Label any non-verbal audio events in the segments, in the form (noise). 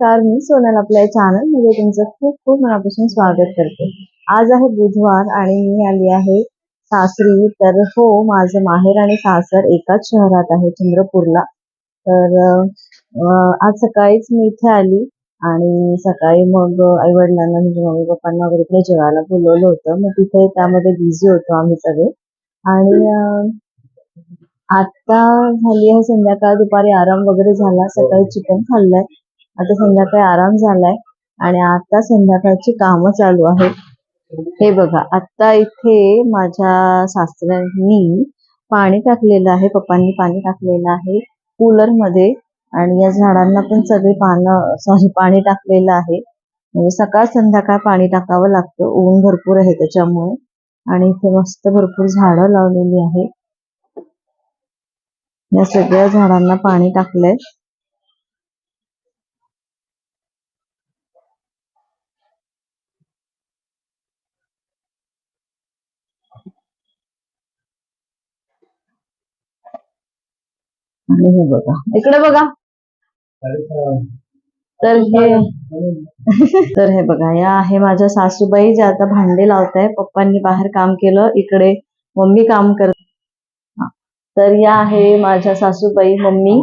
नमस्कार मी सोनल आपल्या चॅनलमध्ये तुमचं खूप खूप मनापासून स्वागत करते. आज आहे बुधवार आणि मी आली आहे सासरी तर हो माझं माहेर आणि सासर एकाच शहरात आहे चंद्रपूरला. तर आज सकाळीच मी इथे आली आणि सकाळी मग आई वडिलांना म्हणजे मम्मी पप्पांना वगैरे इकडे जेवायला बोलवलं होतं. मग तिथे त्यामध्ये बिझी होतो आम्ही सगळे. आणि आता झाली आहे संध्याकाळ दुपारी आराम वगैरे झाला. सकाळी चिकन खाल्लंय. आता संध्याकाळी आराम झालाय आणि आता संध्याकाळची कामं चालू आहेत. हे बघा आता इथे माझ्या सासऱ्यांनी पाणी टाकलेलं आहे पप्पांनी पाणी टाकलेलं आहे कूलरमध्ये आणि या झाडांना पण सगळी पानं सॉरी पाणी टाकलेलं आहे. म्हणजे सकाळ संध्याकाळ पाणी टाकावं लागतं ऊन भरपूर आहे त्याच्यामुळे. आणि इथे मस्त भरपूर झाडं लावलेली आहेत. या सगळ्या झाडांना पाणी टाकलंय. आणि हे बघा. इकडे बघा. तर हे तर हे बघा या आहे माझ्या सासूबाई ज्या आता भांडे लावताय. पप्पांनी बाहेर काम केलं इकडे मम्मी काम करत तर या आहे माझ्या सासूबाई मम्मी.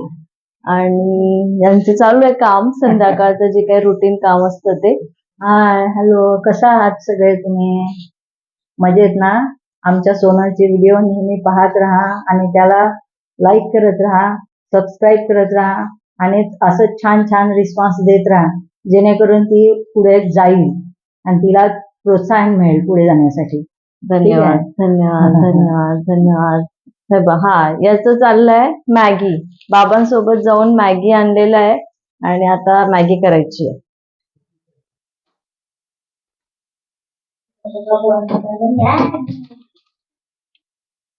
आणि यांचं चालू आहे काम संध्याकाळचं जे काही रुटीन काम असतं ते. हाय हॅलो कसा आहात सगळे तुम्ही? मजेत ना? आमच्या सोनलचे व्हिडिओ नेहमी पाहत राहा आणि त्याला लाईक करत राहा सबस्क्राईब करत राहा आणि असं छान छान रिस्पॉन्स देत राहा जेणेकरून ती पुढे जाईल आणि तिला प्रोत्साहन मिळेल पुढे जाण्यासाठी. धन्यवाद धन्यवाद धन्यवाद धन्यवाद. हे बघा याचं चाललंय मॅगी. बाबांसोबत जाऊन मॅगी आणलेलं आहे आणि आता मॅगी करायची आहे.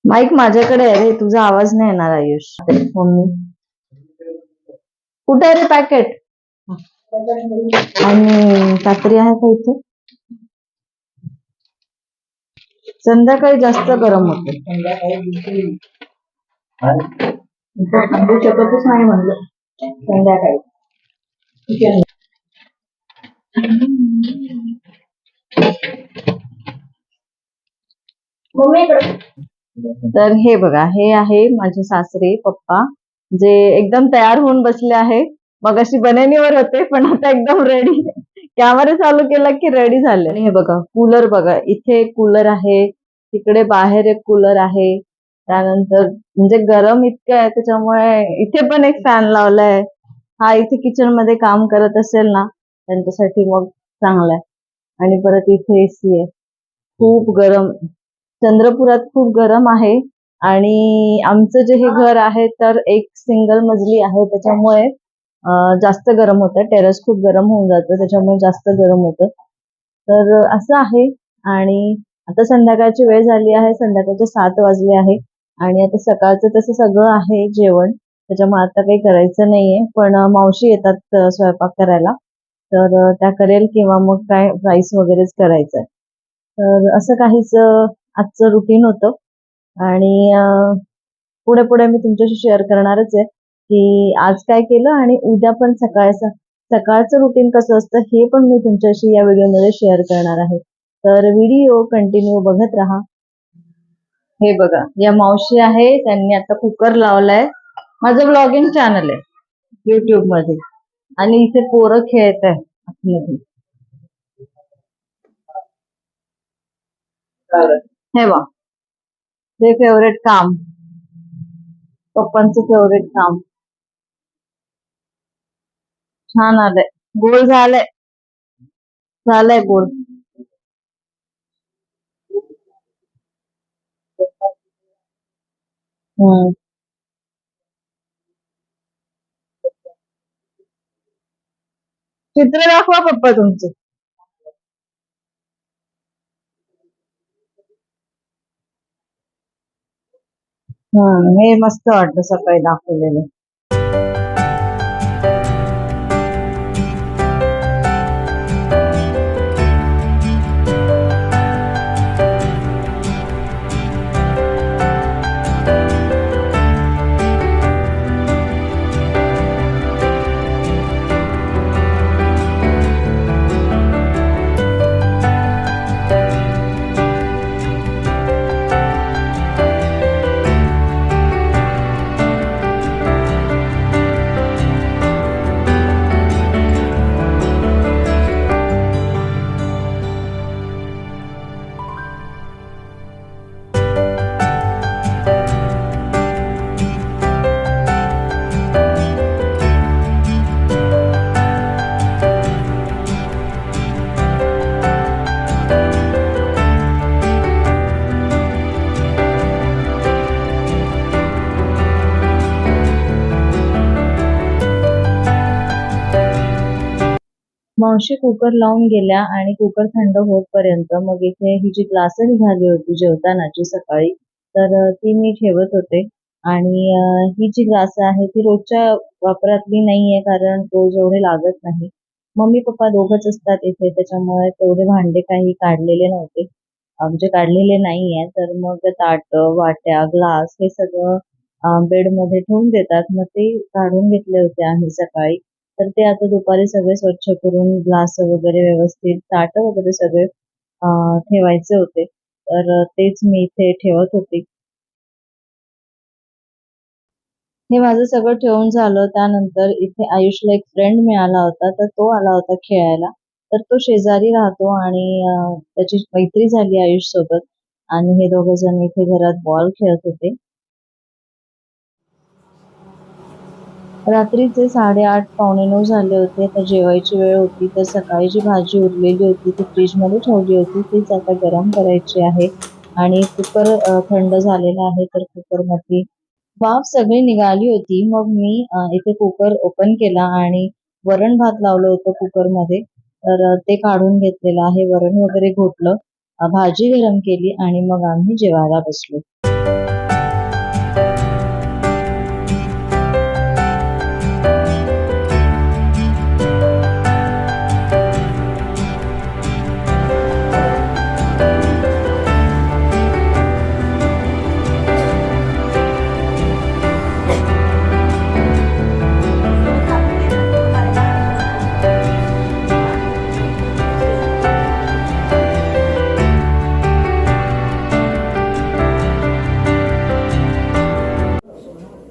माईक माझ्याकडे आहे रे तुझा आवाज नाही येणार आयुष मम्मी. कुठे आहे रे पॅकेट आणि कात्री आहे का इथे? संध्याकाळी जास्त गरम होते. सांगू शकतच नाही म्हणलं. संध्याकाळी. तर हे बघा हे आहे माझे सासरे पप्पा जे एकदम तयार होऊन बसले आहे मग अशी बनेनीवर होते पण आता एकदम रेडी कॅमेरा चालू केला की रेडी झाले. आणि हे बघा कूलर बघा इथे एक कूलर आहे तिकडे बाहेर एक कूलर आहे. त्यानंतर म्हणजे गरम इतकं आहे त्याच्यामुळे इथे पण एक फॅन लावलाय. हा इथे किचनमध्ये काम करत असेल ना त्यांच्यासाठी मग चांगला आहे. आणि परत इथे एसी आहे. खूप गरम. चंद्रपुरात खूप गरम आहे आणि आमचं जे हे घर आहे तर एक सिंगल मजली आहे. त्याच्यामुळे जास्त गरम होतं. टेरेस खूप गरम होऊन जातं. त्याच्यामुळे जास्त गरम होतं. तर असं आहे. आणि आता संध्याकाळची वेळ झाली आहे. संध्याकाळचे सात वाजले आहे. आणि आता सकाळचं तसं सगळं आहे जेवण. त्याच्यामुळे आता काही करायचं नाहीये. पण मावशी येतात स्वयंपाक करायला. तर त्या करेल किंवा मग काय राईस वगैरेच करायचंय. तर असं काहीच आजचं रुटीन होतं. आणि पुढे पुढे मी तुमच्याशी शेअर करणारच आहे की आज काय केलं आणि उद्या पण सकाळचं सकाळचं रुटीन कसं असतं हे पण मी तुमच्याशी या व्हिडिओमध्ये शेअर करणार आहे. तर व्हिडिओ कंटिन्यू बघत राहा. हे बघा या मावशी आहे त्यांनी आता कुकर लावलाय. माझं ब्लॉगिंग चॅनल आहे युट्यूबमध्ये. आणि इथे पोरं खेळत आहे आतमध्ये. हे बा ते फेवरेट काम. पप्पांचं फेवरेट काम. छान आलंय. गोल झालंय. झालंय गोल. हम्म. चित्र दाखवा पप्पा तुमचं. हे मस्त वाटलं सकाळी दाखवलेलं. मावशी कुकर लावून गेल्या आणि कुकर थंड होतपर्यंत मग इथे ही जी ग्लास निघाली होती जेवतानाची सकाळी तर ती मी ठेवत होते. आणि ही जी ग्लास आहे ती रोजच्या वापरातली नाहीये कारण रोज एवढे लागत नाही. मम्मी पप्पा दोघच असतात इथे त्याच्यामुळे तेवढे भांडे काही काढलेले नव्हते. म्हणजे काढलेले नाहीये तर मग ताट वाट्या ग्लास हे सगळं बेडमध्ये ठेवून देतात. मग ते काढून घेतले होते आम्ही सकाळी. तर ते आता दुपारी सगळे स्वच्छ करून ग्लास वगैरे व्यवस्थित ताट वगैरे सगळे अ, ठेवायचे होते. तर तेच मी इथे ठेवत होते. हे माझं सगळं ठेवून झालं. त्यानंतर इथे आयुषला एक फ्रेंड मिळाला होता. तर तो आला होता खेळायला. तर तो शेजारी राहतो आणि त्याची मैत्री झाली आयुष सोबत आणि हे दोघ जण इथे घरात बॉल खेळत होते. रात्रीचे साडेआठ पावणे नऊ झाले होते. तर जेवायची वेळ होती. तर सकाळी जी भाजी उरलेली होती ती फ्रीजमध्ये ठेवली होती. तीच आता गरम करायची आहे. आणि कुकर थंड झालेला आहे. तर कुकरमध्ये वाफ सगळी निघाली होती. मग मी इथे कुकर ओपन केला आणि वरण भात लावलं होतं कुकरमध्ये. तर ते काढून घेतलेलं आहे. वरण वगैरे घोटलं. भाजी गरम केली आणि मग आम्ही जेवायला बसलो.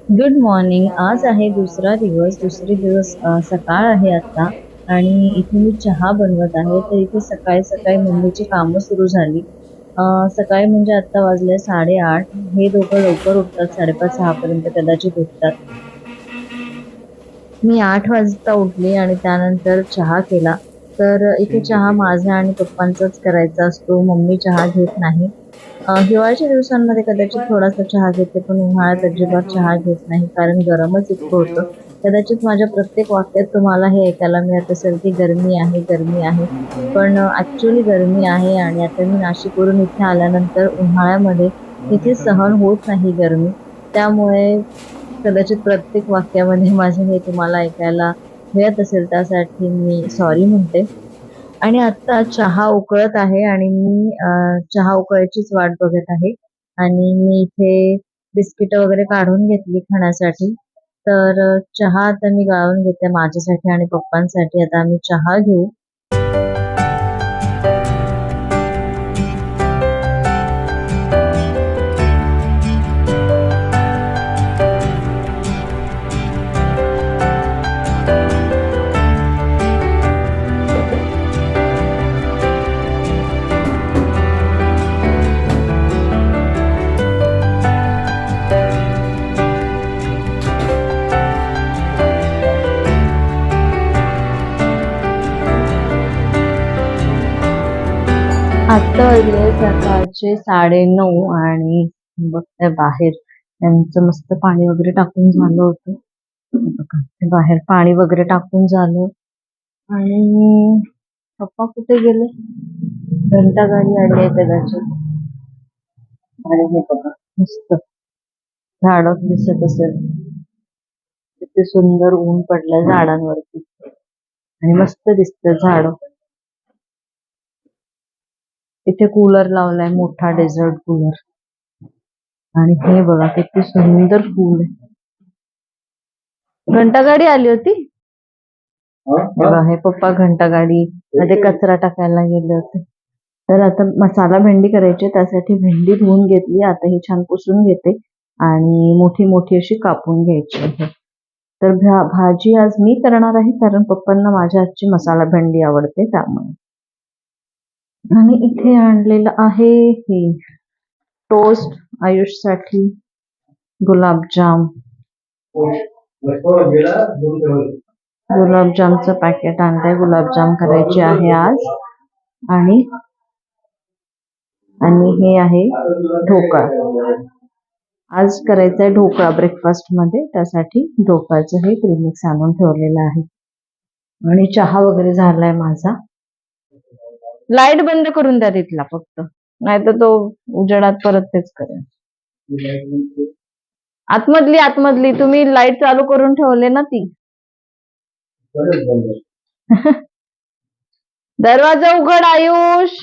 गुड मॉर्निंग आज आहे दुसरा दिवस दुसरे दिवस सकाळ आहे आता आणि इथे मी चहा बनवत आहे. तर इथे सकाळी सकाळी मम्मीची कामं सुरू झाली. सकाळी म्हणजे आत्ता वाजले साडेआठ. हे दोघं लवकर उठतात साडेपाच सहापर्यंत कदाचित उठतात. मी आठ वाजता उठली आणि त्यानंतर चहा केला. तर इथे चहा माझा आणि पप्पांचाच करायचा असतो. मम्मी चहा घेत नाही. हिवाळ्याच्या दिवसांमध्ये कदाचित थोडासा चहा घेते पण उन्हाळ्यात अजिबात चहा घेत नाही कारण गरमच इतकं होतं. कदाचित माझ्या प्रत्येक वाक्यात तुम्हाला हे ऐकायला मिळत असेल की गरमी आहे गरमी आहे. पण ॲक्च्युली गरमी आहे आणि आता मी नाशिकवरून इथे आल्यानंतर उन्हाळ्यामध्ये इथे सहन होत नाही गरमी. त्यामुळे कदाचित प्रत्येक वाक्यामध्ये माझे हे तुम्हाला ऐकायला मिळत असेल त्यासाठी मी सॉरी म्हणते. आणि आता चहा उकळत आहे आणि मी चहा उकळायचीच वाट बघत आहे. आणि मी इथे बिस्किट वगैरे काढून घेतली खाण्यासाठी. तर चहा आता मी गाळून घेते माझ्यासाठी आणि पप्पांसाठी. आता आम्ही चहा घेऊ. सकाळचे साडेनऊ आणि बघते बाहेर. यांचं मस्त पाणी वगैरे टाकून झालं होतं. बघा, बाहेर पाणी वगैरे टाकून झालं. आणि पप्पा कुठे गेले? घंटा गाडी आली आहे कदाचित. आणि हे बघा मस्त झाड दिसत असेल. किती सुंदर ऊन पडलंय झाडांवरती. आणि मस्त दिसत झाड. इथे कूलर लावलाय मोठा डेझर्ट कूलर आणि हे बघा किती सुंदर फूल आहे. घंटा गाडी आली होती? हे बघा, हे पप्पा घंटा गाडी मध्ये कचरा टाकायला गेले होते. तर आता मसाला भेंडी करायची त्यासाठी भेंडी धुवून घेतली. आता ही छान पुसून घेते आणि मोठी मोठी अशी कापून घ्यायची आहे. तर भाजी आज मी करणार आहे कारण पप्पांना माझ्या हातची मसाला भेंडी आवडते त्यामुळे. आणि इथे आणलेलं आहे हे टोस्ट आयुषसाठी गुलाबजाम. गुलाबजामचं पॅकेट आणलंय. गुलाबजाम करायचे आहे आज. आणि आणि हे आहे ढोकळा. आज करायचा आहे ढोकळा ब्रेकफास्टमध्ये त्यासाठी ढोकळाचं हे प्रिमिक्स आणून ठेवलेलं आहे. आणि चहा वगैरे झालाय माझा. लाइट बंद करून द्या तिथला फक्त. नाही तर तो उजेडात परत तेच करेल. आतमधली आतमधली. तुम्ही लाइट चालू करून ठेवले ना ती. (laughs) दरवाजा उघड आयुष.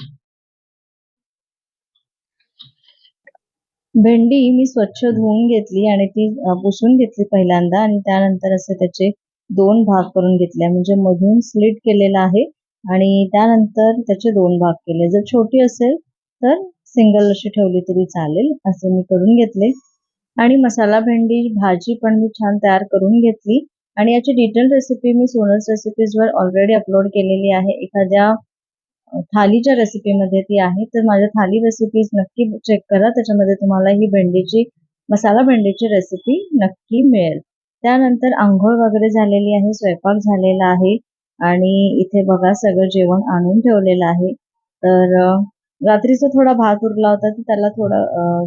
भेंडी मी स्वच्छ धुवून घेतली आणि ती पुसून घेतली पहिल्यांदा आणि त्यानंतर असे त्याचे दोन भाग करून घेतले. म्हणजे मधून स्लिट केलेला आहे. आणि त्यानंतर त्याचे दोन भाग केले. जर छोटी असेल तर सिंगल अशी ठेवली तरी चालेल असे मी करून घेतले. आणि मसाला भेंडी भाजी पण मी छान तयार करून घेतली. आणि याची डिटेल रेसिपी मी सोनल्स रेसिपीजवर ऑलरेडी अपलोड केलेली आहे. एखाद्या थालीच्या रेसिपीमध्ये ती आहे. तर माझ्या थाली रेसिपीज नक्की चेक करा. त्याच्यामध्ये तुम्हाला ही भेंडीची मसाला भेंडीची रेसिपी नक्की मिळेल. त्यानंतर आंघोळ वगैरे झालेली आहे स्वयंपाक झालेला आहे. आणि इथे बघा सगळं जेवण आणून ठेवलेलं आहे. तर रात्रीचा थोडा भात उरला होता तर त्याला थोडा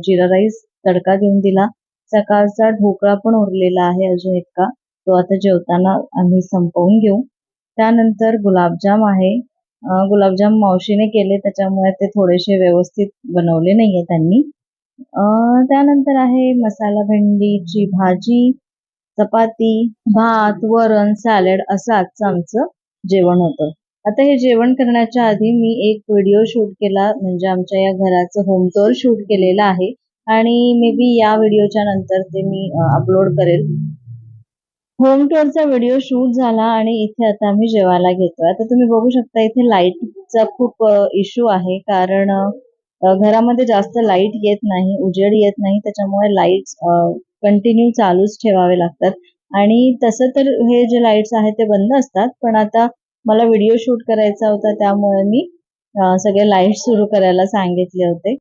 जिरा राईस तडका देऊन दिला. सकाळचा ढोकळा पण उरलेला आहे अजून इतका. तो आता जेवताना आम्ही संपवून घेऊ. त्यानंतर गुलाबजाम आहे. गुलाबजाम मावशीने केले त्याच्यामुळे ते थोडेसे व्यवस्थित बनवले नाहीये त्यांनी. त्यानंतर आहे मसाला भेंडीची भाजी चपाती भात वरण सॅलड असं आजचं आमचं. जेवण होतं. आता हे जेवण करण्याच्या आधी मी एक व्हिडिओ शूट केला म्हणजे आमच्या या घराचं होम टूर शूट केलेलं आहे. आणि मे बी या व्हिडिओच्या नंतर ते मी अपलोड करेल. होम टूरचा व्हिडिओ शूट झाला आणि इथे आता आम्ही जेवायला घेतोय. आता तुम्ही बघू शकता इथे लाईटचा खूप इश्यू आहे. कारण घरामध्ये जास्त लाइट येत नाही उजेड येत नाही. त्याच्यामुळे लाईट्स कंटिन्यू चालूच ठेवावे लागतात. आणि तसं तर हे जे लाईट्स आहेत ते बंद असतात. पण आता मला व्हिडिओ शूट करायचा होता त्यामुळे मी सगळे लाइट सुरू करायला सांगितले होते.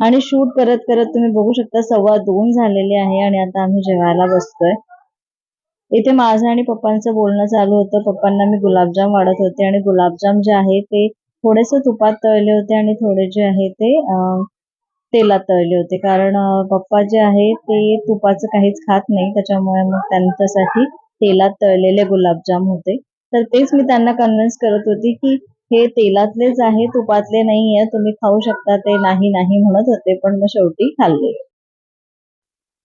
आणि शूट करत करत तुम्ही बघू शकता सव्वा दोन झालेले आहे आणि आता आम्ही जेवायला बसतोय. इथे माझं आणि पप्पांचं बोलणं चालू होतं. पप्पांना मी गुलाबजाम वाढत होते आणि गुलाबजाम जे आहे ते थोडेसे तुपात तळले होते आणि थोडे जे आहे ते तेलात तळले होते. कारण पप्पा जे आहे ते तुपाचं काहीच खात नाही. त्याच्यामुळे मग त्यांच्यासाठी तेलात तळलेले गुलाबजाम होते. तर तेच मी त्यांना कन्व्हिन्स करत होती की हे तेलातलेच आहे तुपातले नाही आहे तुम्ही खाऊ शकता ते नाही नाही म्हणत होते पण मग शेवटी खाल्ले.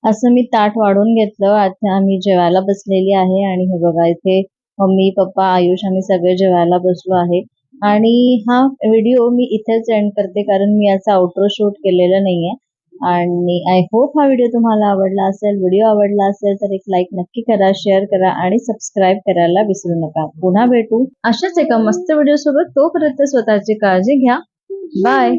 असं मी ताट वाढून घेतलं. आता आम्ही जेवायला बसलेली आहे आणि हे बघा इथे मम्मी पप्पा आयुष आम्ही सगळे जेवायला बसलो आहे. आणि हा व्हिडिओ मी इथेच एंड करते कारण मी याचा आउटरो शूट केलेला नाहीये. आणि आय होप हा व्हिडिओ तुम्हाला आवडला असेल व्हिडिओ आवडला असेल तर एक लाईक नक्की करा शेअर करा आणि सबस्क्राईब करायला विसरू नका. पुन्हा भेटू. अशाच एका मस्त व्हिडिओ सोबत तोपर्यंत स्वतःची काळजी घ्या. बाय